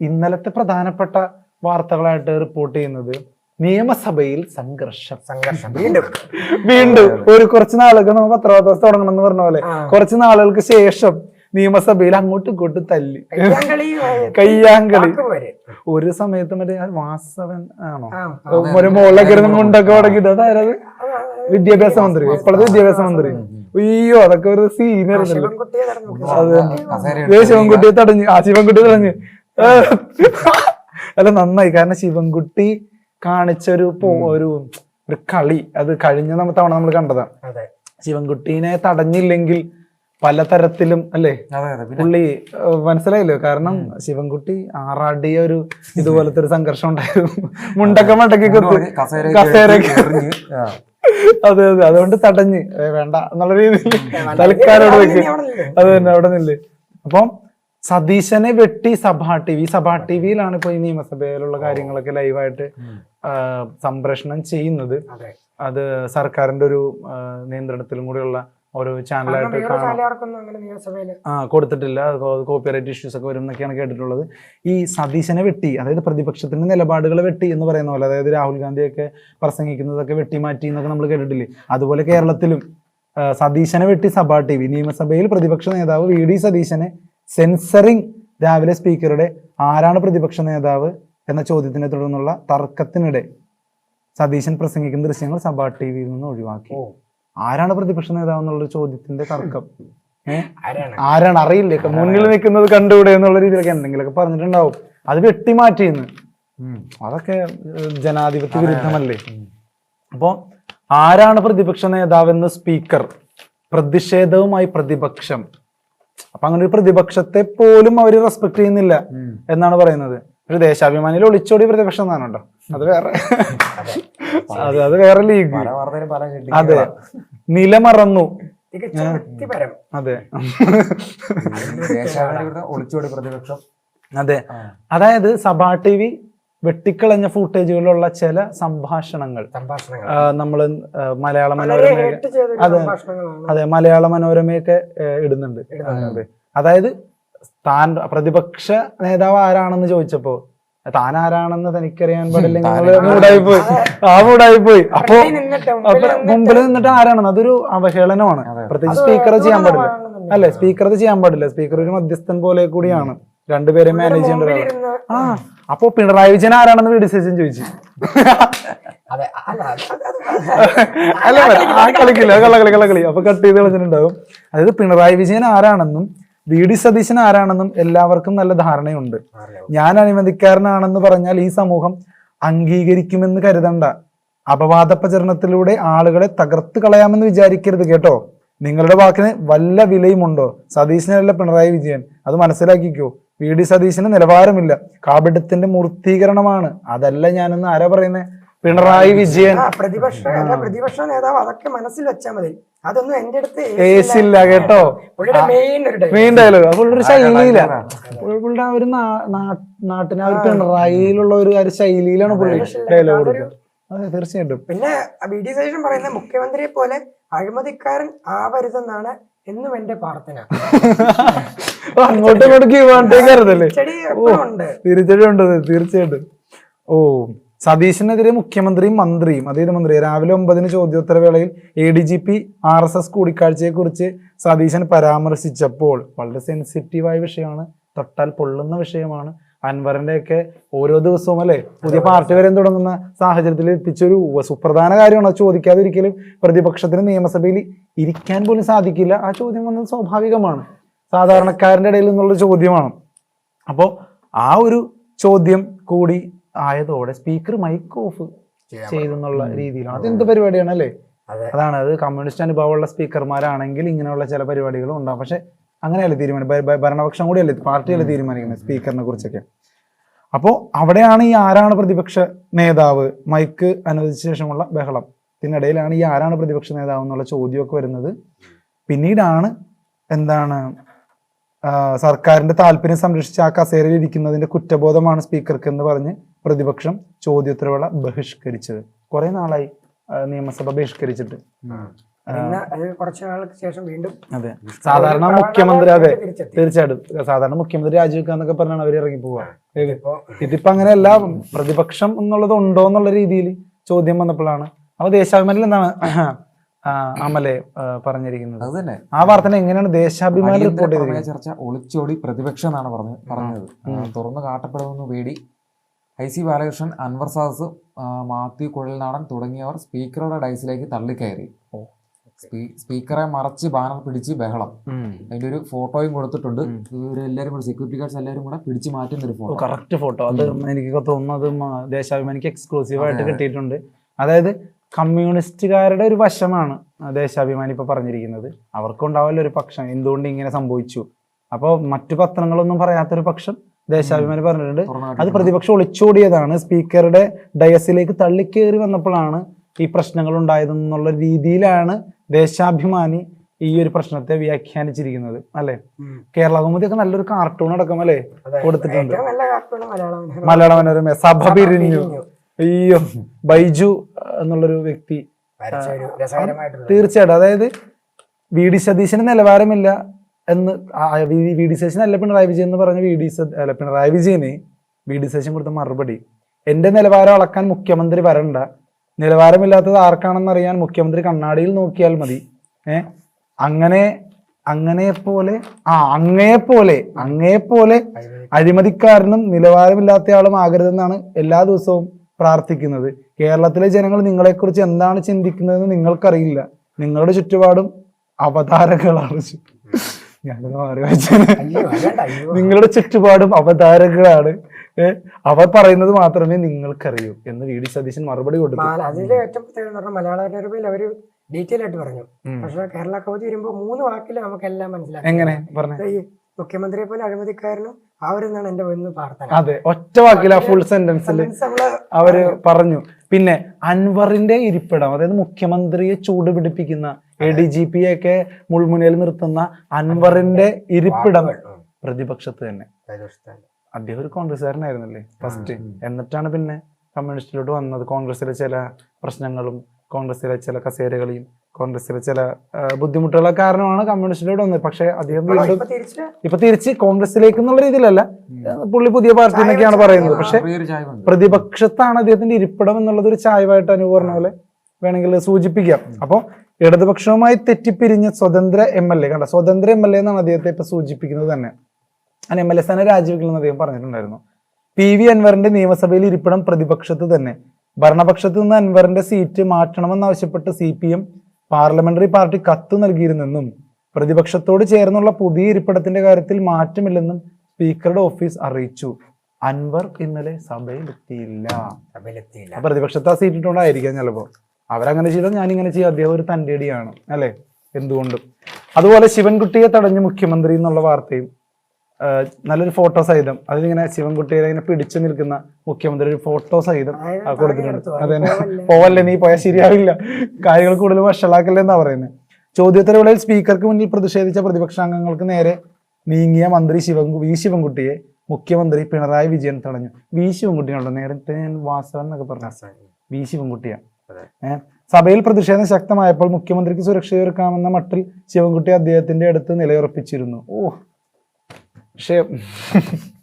ഇന്നലത്തെ പ്രധാനപ്പെട്ട വാർത്തകളായിട്ട് റിപ്പോർട്ട് ചെയ്യുന്നത് നിയമസഭയിൽ സംഘർഷം. സംഘർഷം. വീണ്ടും വീണ്ടും ഒരു കുറച്ച് നാളുകൾ നമ്മൾ പത്രവാർത്ത തുടങ്ങണം എന്ന് പറഞ്ഞ പോലെ കുറച്ച് നാളുകൾക്ക് ശേഷം നിയമസഭയിൽ അങ്ങോട്ടും ഇങ്ങോട്ടും തല്ലി. കയ്യാങ്കളി ഒരു സമയത്ത് മറ്റേ വാസവൻ ആണോ? ഒരു മുകളിലേക്ക് ഇരുന്ന് മുണ്ടൊക്കെ തുടങ്ങിയിട്ട്. അതായത് വിദ്യാഭ്യാസ മന്ത്രി. ഇപ്പോഴത്തെ വിദ്യാഭ്യാസ മന്ത്രി. അയ്യോ അതൊക്കെ ഒരു സീനിയർ ശിവൻകുട്ടിയെ. അത്. തടഞ്ഞു. ആ ശിവൻകുട്ടിയെ തടഞ്ഞു. അല്ല നന്നായി. കാരണം ശിവൻകുട്ടി കാണിച്ച ഒരു ഒരു ഒരു കളി. അത് കഴിഞ്ഞ നമ്മ തവണ നമ്മൾ കണ്ടതാണ്. അതെ. ശിവൻകുട്ടീനെ തടഞ്ഞില്ലെങ്കിൽ പലതരത്തിലും അല്ലേ? പുള്ളി മനസ്സിലായില്ലോ? കാരണം ശിവൻകുട്ടി ആറാടിയ ഒരു ഇതുപോലത്തെ ഒരു സംഘർഷം ഉണ്ടായിരുന്നു. മുണ്ടൊക്കെ എറിഞ്ഞ്, ആ. അതെ അതെ. അതുകൊണ്ട് തടഞ്ഞ്. വേണ്ട എന്നുള്ള രീതിയിൽ അവിടെ വെക്ക്. അത് തന്നെ അവിടെ നിന്നില്ലേ അപ്പം സതീശനെ വെട്ടി Sabha T V Sabha T വിയിലാണ് ഇപ്പൊ ഈ നിയമസഭയിലുള്ള കാര്യങ്ങളൊക്കെ ലൈവായിട്ട് സംപ്രേഷണം ചെയ്യുന്നത്. അതെ. സർക്കാരിന്റെ ഒരു നിയന്ത്രണത്തിലും കൂടിയുള്ള ഒരു ചാനലായിട്ട് ആ കൊടുത്തിട്ടില്ല. കോപ്പിറൈറ്റ് ഇഷ്യൂസ് ഒക്കെ വരും എന്നൊക്കെയാണ് കേട്ടിട്ടുള്ളത്. ഈ സതീശനെ വെട്ടി അതായത് പ്രതിപക്ഷത്തിന്റെ നിലപാടുകൾ വെട്ടി എന്ന് പറയുന്ന പോലെ അതായത് രാഹുൽ ഗാന്ധിയൊക്കെ പ്രസംഗിക്കുന്നതൊക്കെ വെട്ടി മാറ്റി എന്നൊക്കെ നമ്മൾ കേട്ടിട്ടില്ലേ? അതുപോലെ കേരളത്തിലും സതീശനെ വെട്ടി സഭാ ടി വി നിയമസഭയിൽ പ്രതിപക്ഷ നേതാവ് വി ഡി സതീശനെ സെൻസറിങ് രാവിലെ സ്പീക്കറുടെ ആരാണ് പ്രതിപക്ഷ നേതാവ് എന്ന ചോദ്യത്തിനെ തുടർന്നുള്ള തർക്കത്തിനിടെ സതീശൻ പ്രസംഗിക്കുന്ന ദൃശ്യങ്ങൾ സഭാ ടി വിയിൽ നിന്ന് ഒഴിവാക്കി. ആരാണ് പ്രതിപക്ഷ നേതാവ് എന്നുള്ള ചോദ്യത്തിന്റെ തർക്കം? ആരാണ്? അറിയില്ലേ? മുന്നിൽ നിൽക്കുന്നത് കണ്ടുകൂടെ എന്നുള്ള രീതിയിലൊക്കെ എന്തെങ്കിലുമൊക്കെ പറഞ്ഞിട്ടുണ്ടാവും. അത് വെട്ടിമാറ്റിയെന്ന്. അതൊക്കെ ജനാധിപത്യ വിരുദ്ധമല്ലേ? അപ്പോ ആരാണ് പ്രതിപക്ഷ നേതാവെന്ന് സ്പീക്കർ? പ്രതിഷേധവുമായി പ്രതിപക്ഷം. അപ്പൊ അങ്ങനെ ഒരു പ്രതിപക്ഷത്തെ പോലും അവർ റെസ്പെക്ട് ചെയ്യുന്നില്ല എന്നാണ് പറയുന്നത്. ഒരു ദേശാഭിമാനിയിൽ ഒളിച്ചോടി പ്രതിപക്ഷം എന്നാണ് കേട്ടോ. അത് വേറെ. അത് അത് വേറെ ലീഗ് അതെ. നിലമറന്നു. മറന്നു അതെ. ഒളിച്ചോടി പ്രതിപക്ഷം. അതെ. അതായത് സഭാ ടി വി വെട്ടിക്കളഞ്ഞ ഫൂട്ടേജുകളുള്ള ചില സംഭാഷണങ്ങൾ. നമ്മൾ മലയാള മനോരമ അതെ. അതെ മലയാള മനോരമയൊക്കെ ഇടുന്നുണ്ട്. അതെ അതായത് താൻ പ്രതിപക്ഷ നേതാവ് ആരാണെന്ന് ചോദിച്ചപ്പോ താൻ ആരാണെന്ന് തനിക്കറിയാൻ പാടില്ലെങ്കിൽ മൂടായി പോയി ആ മൂടായി പോയി അപ്പോ മുമ്പിൽ നിന്നിട്ട് ആരാണെന്ന് അതൊരു അവഹേളനമാണ്. പ്രത്യേകിച്ച് സ്പീക്കർ ചെയ്യാൻ പാടില്ല. അല്ലെ? സ്പീക്കർ അത് ചെയ്യാൻ പാടില്ല. സ്പീക്കർ ഒരു മധ്യസ്ഥൻ പോലെ കൂടിയാണ്. രണ്ടുപേരെ മാനേജ് ചെയ്യേണ്ട ഒരാൾ ആ. അപ്പൊ പിണറായി വിജയൻ ആരാണെന്ന് വി ചോദിച്ചു. അല്ല കളി കള്ളക്കളി അപ്പൊ കട്ട് ചെയ്ത് കളിച്ചിട്ടുണ്ടാവും അതായത് പിണറായി വിജയൻ ആരാണെന്നും വി ഡി സതീശൻ ആരാണെന്നും എല്ലാവർക്കും നല്ല ധാരണയുണ്ട്. ഞാൻ അഴിമതിക്കാരനാണെന്ന് പറഞ്ഞാൽ ഈ സമൂഹം അംഗീകരിക്കുമെന്ന് കരുതണ്ട. അപവാദ പ്രചരണത്തിലൂടെ ആളുകളെ തകർത്ത് കളയാമെന്ന് വിചാരിക്കരുത് കേട്ടോ. നിങ്ങളുടെ വാക്കിന് വല്ല വിലയുമുണ്ടോ? സതീശനല്ല പിണറായി വിജയൻ. അത് മനസ്സിലാക്കിക്കോ. വി ഡി സതീശന് നിലവാരമില്ല. കാപിടത്തിന്റെ മൂർത്തീകരണമാണ്. അതല്ല ഞാനെന്ന് ആരാ പറയുന്നത് പിണറായി വിജയൻ. പ്രതിപക്ഷ പ്രതിപക്ഷ നേതാവ് അതൊക്കെ മനസ്സിൽ വെച്ചാൽ മതി. അതൊന്നും എന്റെ അടുത്ത് ഏസില്ല കേട്ടോ. പുള്ളിയുടെ മെയിൻ ഒരു dialogue. മെയിൻ ഡയലോഗ് പുള്ളിയുടെ ഒരു ശൈലിയില്ല പുള്ളിയുടെ ഒരു നാട്ടിന് ആ ഒരു പിണറായിയിലുള്ള ഒരു ആ ഒരു ശൈലിയിലാണ് പുള്ളി ഡയലോഗ് കൊടുക്കുക. അതെ തീർച്ചയായിട്ടും. പിന്നെ വി ഡി സതീശൻ പറയുന്ന മുഖ്യമന്ത്രിയെ പോലെ അഴിമതിക്കാരൻ ആവരുതെന്നാണ് എന്നും എന്റെ പ്രാർത്ഥന അങ്ങോട്ടും ഇങ്ങോട്ടും തീർച്ചയായിട്ടും. ഓ സതീശനെതിരെ മുഖ്യമന്ത്രിയും മന്ത്രിയും അതായത് മന്ത്രി? രാവിലെ ഒമ്പതിന് ചോദ്യോത്തരവേളയിൽ A D G P R S S കൂടിക്കാഴ്ചയെ കുറിച്ച് സതീശൻ പരാമർശിച്ചപ്പോൾ വളരെ സെൻസിറ്റീവായ വിഷയമാണ് തൊട്ടാൽ പൊള്ളുന്ന വിഷയമാണ് അൻവറിന്റെ ഒക്കെ ഓരോ ദിവസവും അല്ലെ? പുതിയ പാർട്ടി വരെ തുടങ്ങുന്ന സാഹചര്യത്തിൽ എത്തിച്ചൊരു സുപ്രധാന കാര്യമാണ്. ചോദിക്കാതെ ഒരിക്കലും പ്രതിപക്ഷത്തിന് നിയമസഭയിൽ ഇരിക്കാൻ പോലും സാധിക്കില്ല. ആ ചോദ്യം വന്നത് സ്വാഭാവികമാണ്. സാധാരണക്കാരന്റെ ഇടയിൽ നിന്നുള്ള ചോദ്യമാണ്. അപ്പോൾ ആ ഒരു ചോദ്യം കൂടി ആയതോടെ സ്പീക്കർ മൈക്ക് ഓഫ് ചെയ്തെന്നുള്ള രീതിയിലാണ്. അതെന്ത് പരിപാടിയാണ് അല്ലേ? അതെ. അതാണ്. അത് കമ്മ്യൂണിസ്റ്റ് അനുഭവമുള്ള സ്പീക്കർമാരാണെങ്കിൽ ഇങ്ങനെയുള്ള ചില പരിപാടികളും ഉണ്ടാവും. പക്ഷെ അങ്ങനെയല്ലേ തീരുമാനം? ഭരണപക്ഷം കൂടിയല്ലേ? പാർട്ടിയല്ലേ തീരുമാനിക്കുന്നത് സ്പീക്കറിനെ കുറിച്ചൊക്കെ. അപ്പോൾ അവിടെയാണ് ഈ ആരാണ് പ്രതിപക്ഷ നേതാവ്? മൈക്ക് അനുവദിച്ച ശേഷമുള്ള ബഹളം. ഇതിനിടയിലാണ് ഈ ആരാണ് പ്രതിപക്ഷ നേതാവ് എന്നുള്ള ചോദ്യമൊക്കെ വരുന്നത്. പിന്നീടാണ് എന്താണ് സർക്കാരിന്റെ താല്പര്യം സംരക്ഷിച്ച് ആ കസേരയിൽ ഇരിക്കുന്നതിന്റെ കുറ്റബോധമാണ് സ്പീക്കർക്ക് എന്ന് പറഞ്ഞ് പ്രതിപക്ഷം ചോദ്യോത്തരവേള ബഹിഷ്കരിച്ചത്. കുറെ നാളായി നിയമസഭ ബഹിഷ്കരിച്ചിട്ട്. അത് കുറച്ച് നാൾക്ക് ശേഷം വീണ്ടും അതെ. സാധാരണ മുഖ്യമന്ത്രി അതെ. തീർച്ചയായിട്ടും. സാധാരണ മുഖ്യമന്ത്രി രാജിവെക്കാന്നൊക്കെ പറഞ്ഞാണ് അവർ ഇറങ്ങി പോവുക ഇതിപ്പോ അങ്ങനെയല്ല പ്രതിപക്ഷം എന്നുള്ളത് ഉണ്ടോ എന്നുള്ള രീതിയിൽ ചോദ്യം വന്നപ്പോഴാണ്. അപ്പൊ ദേശാഭിമാനിൽ എന്താണ് അമലെ പറഞ്ഞിരിക്കുന്നത്? അത് തന്നെ. ആ വാർത്ത എങ്ങനെയാണ് ദേശാഭിമാനി റിപ്പോർട്ട് ചെയ്തത്? ചെയ്തിരിക്കുന്നത് ചർച്ച ഒളിച്ചോടി പ്രതിപക്ഷം എന്നാണ് പറഞ്ഞത്. പറഞ്ഞത് തുറന്നു കാട്ടപ്പെടുമെന്ന് പേടി. ഐ സി ബാലകൃഷ്ണൻ അൻവർ സാദസ് മാത്യു കുഴൽനാടൻ തുടങ്ങിയവർ സ്പീക്കറുടെ ഡൈസിലേക്ക് തള്ളിക്കയറി. സ്പീക്കറെ മറച്ച് ബാനർ പിടിച്ച് ബഹളം. അതിന്റെ ഒരു ഫോട്ടോയും കൊടുത്തിട്ടുണ്ട്. എല്ലാവരും കൂടെ സെക്യൂരിറ്റി ഗാർഡ്സ് എല്ലാവരും കൂടെ പിടിച്ചു മാറ്റുന്ന ഒരു ഫോട്ടോ കറക്റ്റ് ഫോട്ടോ അത് എനിക്ക് തോന്നുന്നത് ദേശാഭിമാനിക്ക് എക്സ്ക്ലൂസീവ് ആയിട്ട് കിട്ടിയിട്ടുണ്ട്. അതായത് കമ്മ്യൂണിസ്റ്റുകാരുടെ ഒരു വശമാണ് ദേശാഭിമാനി ഇപ്പൊ പറഞ്ഞിരിക്കുന്നത്. അവർക്കുണ്ടാവില്ല ഒരു പക്ഷം. എന്തുകൊണ്ട് ഇങ്ങനെ സംഭവിച്ചു? അപ്പോൾ മറ്റു പത്രങ്ങളൊന്നും പറയാത്തൊരു പക്ഷം ദേശാഭിമാനി പറഞ്ഞിട്ടുണ്ട്. അത് പ്രതിപക്ഷം ഒളിച്ചോടിയതാണ്. സ്പീക്കറുടെ ഡയസിലേക്ക് തള്ളിക്കേറി വന്നപ്പോഴാണ് ഈ പ്രശ്നങ്ങൾ ഉണ്ടായതെന്നുള്ള രീതിയിലാണ് ദേശാഭിമാനി ഈ ഒരു പ്രശ്നത്തെ വ്യാഖ്യാനിച്ചിരിക്കുന്നത് അല്ലെ. കേരള കൗമുദി ഒക്കെ നല്ലൊരു കാർട്ടൂൺ അടക്കം അല്ലേ. കൊടുത്തിട്ടുണ്ട് മലയാള മനോരമ. സഭ പിരിഞ്ഞു. അയ്യോ ബൈജു എന്നുള്ളൊരു വ്യക്തി തീർച്ചയായിട്ടും അതായത് വി ഡി സതീശന് നിലവാരമില്ല എന്ന് വി ഡി സതീശൻ അല്ല പിണറായി വിജയൻ എന്ന് പറഞ്ഞ വി ഡി അല്ല പിണറായി വിജയന് വി ഡി സതീശൻ കൊടുത്ത മറുപടി എന്റെ നിലവാരം അളക്കാൻ മുഖ്യമന്ത്രി വരണ്ട നിലവാരമില്ലാത്തത് ആർക്കാണെന്ന് അറിയാൻ മുഖ്യമന്ത്രി കണ്ണാടിയിൽ നോക്കിയാൽ മതി. ഏ? അങ്ങനെ അങ്ങനെ പോലെ ആ അങ്ങയെ പോലെ അങ്ങയെ പോലെ അഴിമതിക്കാരനും നിലവാരമില്ലാത്തയാളും ആകരുതെന്നാണ് എല്ലാ ദിവസവും പ്രാർത്ഥിക്കുന്നത്. കേരളത്തിലെ ജനങ്ങൾ നിങ്ങളെക്കുറിച്ച് എന്താണ് ചിന്തിക്കുന്നതെന്ന് നിങ്ങൾക്കറിയില്ല. നിങ്ങളുടെ ചുറ്റുപാടും അവതാരകളാണ്. ഞാനൊന്ന് മാറി അയ്യോ. നിങ്ങളുടെ ചുറ്റുപാടും അവതാരകളാണ്. അവർ പറയുന്നത് മാത്രമേ നിങ്ങൾക്കറിയൂ എന്ന് വി ഡി സതീശൻ മറുപടി കൊടുത്തു. അതിന്റെ അതിലെ ഏറ്റവും പ്രത്യേകത എന്ന് പറഞ്ഞാൽ മലയാള മനോരമയിൽ അവർ ഡീറ്റെയിൽ ആയിട്ട് പറഞ്ഞു. പക്ഷെ കേരള കൗമുദി വരുമ്പോ മൂന്ന് വാക്കിൽ നമുക്ക് എല്ലാം മനസ്സിലാക്കാം. എങ്ങനെ? പറഞ്ഞു. ഈ മുഖ്യമന്ത്രിയെ പോലെ അഴിമതിക്കാരനും അവരെന്നാണ് എന്റെ ഒന്ന് പ്രാർത്ഥന. അതെ ഒറ്റ വാക്കിൽ ആ ഫുൾ സെന്റൻസിൽ അവർ പറഞ്ഞു. പിന്നെ അൻവറിന്റെ ഇരിപ്പിടം അതായത് മുഖ്യമന്ത്രിയെ ചൂട് പിടിപ്പിക്കുന്ന എ ഡി ജി പി ഒക്കെ മുൾമുനയിൽ നിർത്തുന്ന അൻവറിന്റെ ഇരിപ്പിടം. പ്രതിപക്ഷത്ത് തന്നെ. അദ്ദേഹം ഒരു കോൺഗ്രസ്സുകാരനായിരുന്നല്ലേ ഫസ്റ്റ് എന്നിട്ടാണ് പിന്നെ കമ്മ്യൂണിസ്റ്റിലോട്ട് വന്നത്. കോൺഗ്രസ്സിലെ ചില പ്രശ്നങ്ങളും കോൺഗ്രസ്സിലെ ചില കസേരകളെയും കോൺഗ്രസ്സിലെ ചില ബുദ്ധിമുട്ടുകളെ കാരണമാണ് കമ്മ്യൂണിസ്റ്റിലോട്ട് വന്നത്. പക്ഷെ അദ്ദേഹം ഇപ്പൊ വീണ്ടും ഇപ്പൊ തിരിച്ച്? ഇപ്പൊ തിരിച്ച് കോൺഗ്രസിലേക്ക് എന്നുള്ള രീതിയിലല്ല പുള്ളി പുതിയ പാർട്ടി എന്നൊക്കെയാണ് പറയുന്നത്. പക്ഷെ പ്രതിപക്ഷത്താണ് അദ്ദേഹത്തിന്റെ ഇരിപ്പിടം എന്നുള്ളത് ഒരു ചായവായിട്ട് അനു പറഞ്ഞ പോലെ വേണമെങ്കിൽ സൂചിപ്പിക്കാം. അപ്പോൾ ഇടതുപക്ഷവുമായി തെറ്റിപ്പിരിഞ്ഞ സ്വതന്ത്ര എം എൽ എ കണ്ട? സ്വതന്ത്ര എം എൽ എ എന്നാണ് അദ്ദേഹത്തെ ഇപ്പൊ സൂചിപ്പിക്കുന്നത് തന്നെ. അങ്ങനെ എം എൽ എ സ്ഥാനം രാജിവെക്കണമെന്ന് അദ്ദേഹം പറഞ്ഞിട്ടുണ്ടായിരുന്നു. പി വി അൻവറിന്റെ നിയമസഭയിൽ ഇരിപ്പിടം പ്രതിപക്ഷത്ത് തന്നെ. ഭരണപക്ഷത്ത് നിന്ന് അൻവറിന്റെ seat മാറ്റണമെന്നാവശ്യപ്പെട്ട് C P M parliamentary party കത്ത് നൽകിയിരുന്നെന്നും പ്രതിപക്ഷത്തോട് ചേർന്നുള്ള പുതിയ ഇരിപ്പിടത്തിന്റെ കാര്യത്തിൽ മാറ്റമില്ലെന്നും സ്പീക്കറുടെ ഓഫീസ് അറിയിച്ചു. അൻവർ ഇന്നലെ സഭയിലെത്തിയില്ല. സഭയിലെത്തിയില്ല. പ്രതിപക്ഷത്ത് ആ സീറ്റ് ഇട്ടുകൊണ്ടായിരിക്കാം ചിലപ്പോ. അവരങ്ങനെ ചെയ്താൽ ഞാൻ ഇങ്ങനെ ചെയ്യും. അദ്ദേഹം ഒരു തന്റെടിയാണ് അല്ലേ? എന്തുകൊണ്ടും. അതുപോലെ ശിവൻകുട്ടിയെ തടഞ്ഞ് മുഖ്യമന്ത്രി എന്നുള്ള വാർത്തയും നല്ലൊരു ഫോട്ടോ സഹിതം. അതിലിങ്ങനെ ശിവൻകുട്ടിയെ ഇങ്ങനെ പിടിച്ചു നിൽക്കുന്ന മുഖ്യമന്ത്രി ഒരു ഫോട്ടോ സഹിതം ആ കൊടുത്തിട്ടുണ്ട്. അതെ പോവല്ലേ? പോവല്ലേ? നീ പോയാൽ ശരിയാവില്ല. കാര്യങ്ങൾ കൂടുതൽ വഷളാക്കല്ലേ എന്നാ പറയുന്നത് ചോദ്യോത്തരവേളയിൽ സ്പീക്കർക്ക് മുന്നിൽ പ്രതിഷേധിച്ച പ്രതിപക്ഷാംഗങ്ങൾക്ക് നേരെ നീങ്ങിയ മന്ത്രി ശിവൻകു വി ശിവൻകുട്ടിയെ മുഖ്യമന്ത്രി പിണറായി വിജയൻ തടഞ്ഞു. വി ശിവൻകുട്ടിയാണല്ലോ നേരത്തെ ഞാൻ വാസവൻ എന്നൊക്കെ പറഞ്ഞു. വി ശിവൻകുട്ടിയാണ് സഭയിൽ പ്രതിഷേധം ശക്തമായപ്പോൾ മുഖ്യമന്ത്രിക്ക് സുരക്ഷയൊരുക്കാമെന്ന മട്ടിൽ ശിവൻകുട്ടി അദ്ദേഹത്തിന്റെ അടുത്ത് നിലയുറപ്പിച്ചിരുന്നു. ഓ പക്ഷേ